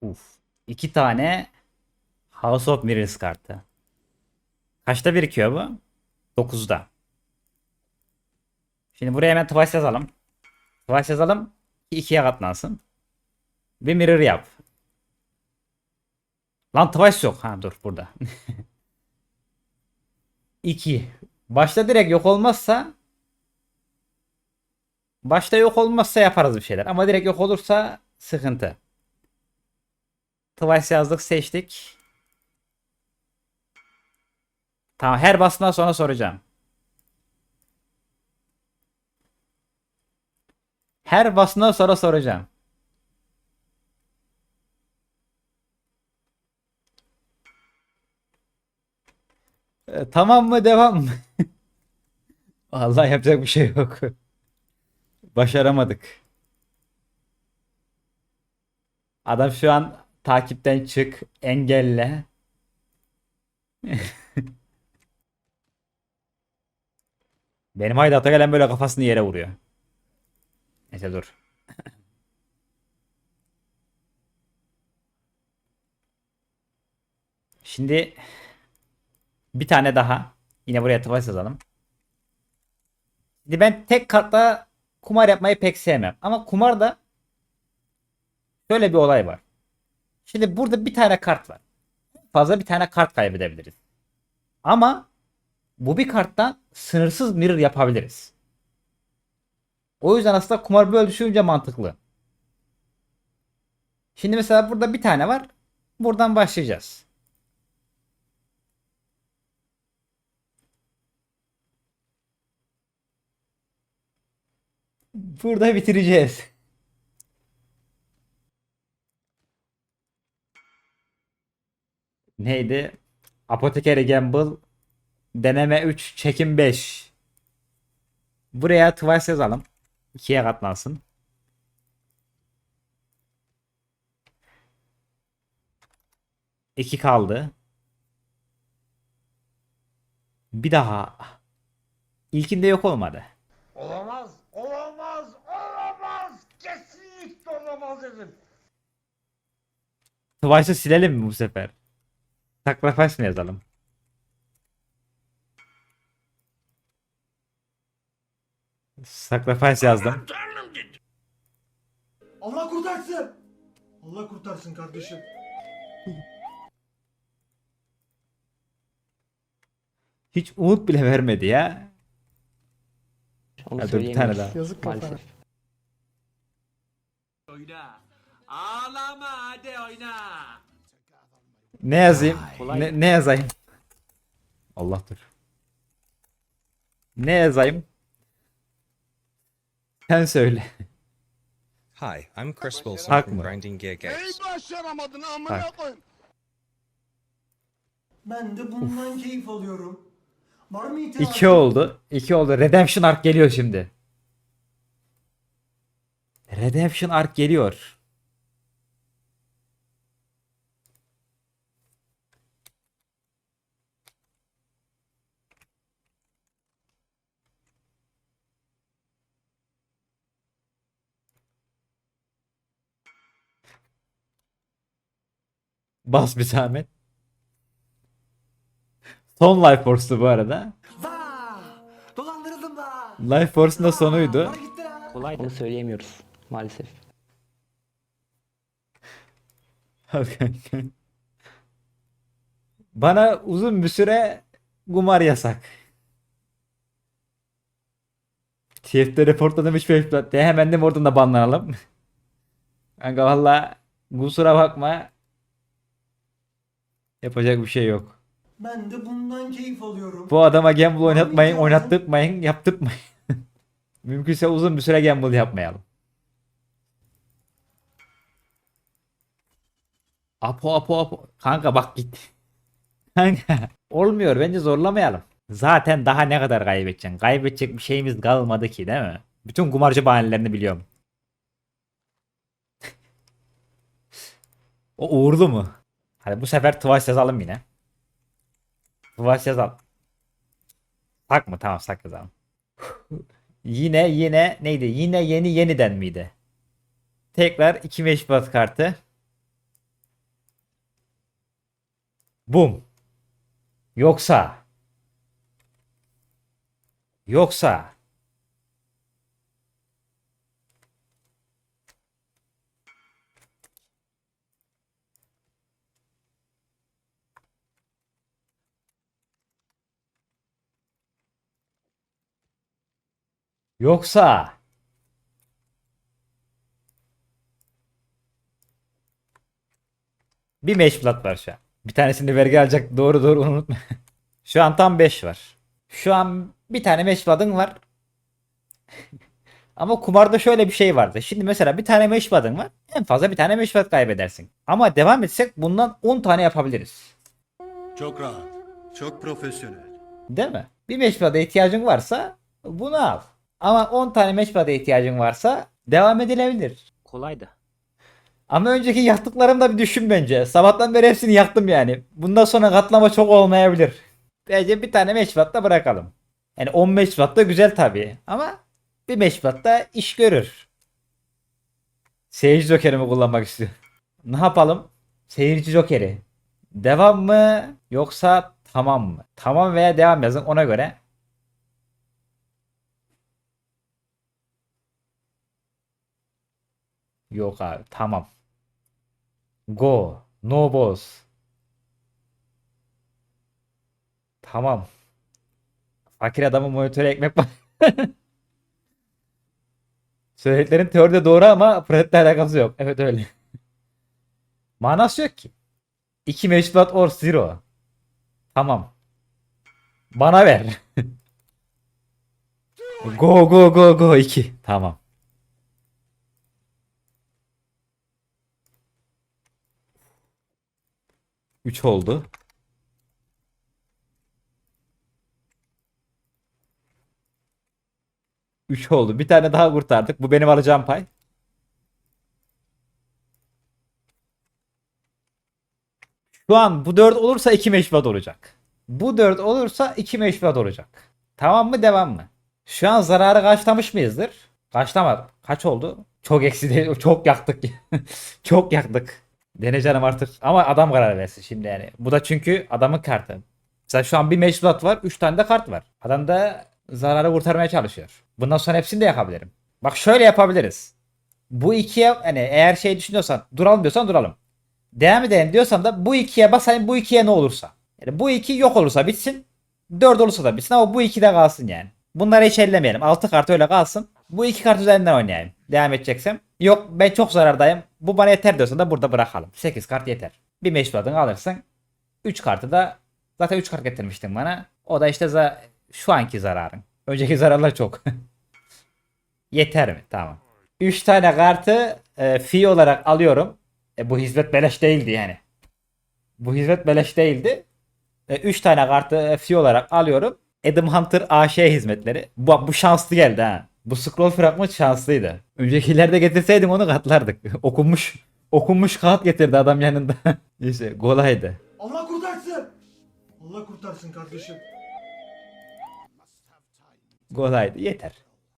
Uf. İki tane House of Mirrors kartı. Kaçta birikiyor bu? 9'da. Şimdi buraya hemen twice yazalım. Twice yazalım ki ikiye katlansın. Bir mirror yap. Lan twice yok. Ha dur burada. 2. Başta direkt yok olmazsa Başta yok olmazsa yaparız bir şeyler. Ama direkt yok olursa sıkıntı. Twice yazdık seçtik. Tamam her basından sonra soracağım. Her basından sonra soracağım. E, tamam mı devam mı? Allah yapacak bir şey yok. Başaramadık. Adam şu an takipten çık, engelle. Benim Haydat'a gelen böyle kafasını yere vuruyor. Neyse dur. Şimdi bir tane daha. Yine buraya tıvaş yazalım. Şimdi ben tek kartla kumar yapmayı pek sevmem. Ama kumarda şöyle bir olay var. Şimdi burada bir tane kart var. Fazla bir tane kart kaybedebiliriz. Ama bu bir karttan sınırsız mirror yapabiliriz. O yüzden aslında kumar böyle düşününce mantıklı. Şimdi mesela burada bir tane var. Buradan başlayacağız. Burada bitireceğiz. Neydi? Apothecary Gamble deneme 3 çekim 5. Buraya twice yazalım. 2'ye katlansın. İki kaldı. Bir daha. İlkinde yok olmadı. Olamaz, olamaz, olamaz. Kesinlikle olamaz dedim. Twice'ı silelim mi bu sefer? Sacrifice mi yazalım? Sacrifice yazdım. Allah kurtarsın. Allah kurtarsın kardeşim. Hiç umut bile vermedi ya. Onu Ya dur bir tane daha. Yazık kafana. Oyna. Ağlama hadi oyna. Ne yazayım? Ne, ne yazayım? Allah dur. Ne yazayım? Sen söyle. Hi, I'm Chris Wilson Hak from mı? Grinding Gear Games. koyayım. Ben de bundan keyif alıyorum. Var mı itirazın? İki oldu. İki oldu. Redemption Arc geliyor şimdi. Redemption Arc geliyor. Bas bir zahmet. Son Life Force'tu bu arada. Dolandırıldım da. Life Force'un da sonuydu. Kolay Onu söyleyemiyoruz maalesef. Bana uzun bir süre kumar yasak. TF'de reportladım hiçbir herif de hemen de oradan da banlanalım. Kanka valla kusura bakma. Yapacak bir şey yok. Ben de bundan keyif alıyorum. Bu adama gamble oynatmayın, oynattırmayın, yaptırmayın. Mümkünse uzun bir süre gamble yapmayalım. Apo apo apo. Kanka bak git. Kanka olmuyor bence zorlamayalım. Zaten daha ne kadar kaybedeceksin? Kaybedecek bir şeyimiz kalmadı ki değil mi? Bütün kumarcı bahanelerini biliyorum. o uğurlu mu? Hadi bu sefer Twice yazalım yine. Twice yazalım. Sak mı? Tamam sak yazalım. yine yine neydi? Yine yeni yeniden miydi? Tekrar 2 meşrubat kartı. Bum. Yoksa. Yoksa. Yoksa. Bir meşgulat var şu an. Bir tanesini vergi alacak. Doğru doğru onu unutma. şu an tam 5 var. Şu an bir tane meşgulatın var. Ama kumarda şöyle bir şey vardı. Şimdi mesela bir tane meşgulatın var. En fazla bir tane meşgulat kaybedersin. Ama devam etsek bundan 10 tane yapabiliriz. Çok rahat. Çok profesyonel. Değil mi? Bir meşgulat'a ihtiyacın varsa bunu al. Ama 10 tane meşgulat'a ihtiyacın varsa devam edilebilir. Kolaydı. Ama önceki yaktıklarımı da bir düşün bence. Sabahtan beri hepsini yaktım yani. Bundan sonra katlama çok olmayabilir. Bence bir tane meşrubat bırakalım. Yani 10 meşrubat da güzel tabii. Ama bir meşrubat da iş görür. Seyirci jokerimi kullanmak istiyorum. Ne yapalım? Seyirci jokeri. Devam mı yoksa tamam mı? Tamam veya devam yazın ona göre. Yok abi tamam. Go. No boss. Tamam. Fakir adamın monitöre ekmek var. Söylediklerin teoride doğru ama pratikle alakası yok. Evet öyle. Manası yok ki. 2 meşrubat or zero. Tamam. Bana ver. go go go go 2. Tamam. Üç oldu. Üç oldu. Bir tane daha kurtardık. Bu benim alacağım pay. Şu an bu 4 olursa 2 meşrubat olacak. Bu 4 olursa 2 meşrubat olacak. Tamam mı devam mı? Şu an zararı kaçlamış mıyızdır? Kaçlamadık. Kaç oldu? Çok eksi değil. Çok yaktık. Çok yaktık. Deneyeceğim artık. Ama adam karar versin şimdi yani. Bu da çünkü adamın kartı. Mesela şu an bir meşrubat var. 3 tane de kart var. Adam da zararı kurtarmaya çalışıyor. Bundan sonra hepsini de yakabilirim. Bak şöyle yapabiliriz. Bu ikiye hani eğer şey düşünüyorsan duralım diyorsan duralım. Devam edelim diyorsan da bu ikiye basayım bu ikiye ne olursa. Yani bu iki yok olursa bitsin. 4 olursa da bitsin ama bu iki de kalsın yani. Bunları hiç ellemeyelim. 6 kart öyle kalsın. Bu iki kart üzerinden oynayayım. Devam edeceksem. Yok ben çok zarardayım. Bu bana yeter diyorsan da burada bırakalım. 8 kart yeter. Bir meşruatını alırsın. 3 kartı da zaten 3 kart getirmiştin bana. O da işte za- şu anki zararın. Önceki zararlar çok. yeter mi? Tamam. 3 tane kartı e, fee olarak alıyorum. E, bu hizmet beleş değildi yani. Bu hizmet beleş değildi. 3 tane kartı e, fee olarak alıyorum. Adam Hunter AŞ hizmetleri. Bu, bu şanslı geldi ha. Bu scroll fragment şanslıydı. Öncekilerde getirseydim onu katlardık. okunmuş okunmuş kağıt getirdi adam yanında. İşte kolaydı. Allah kurtarsın. Allah kurtarsın kardeşim. Kolaydı. Yeter.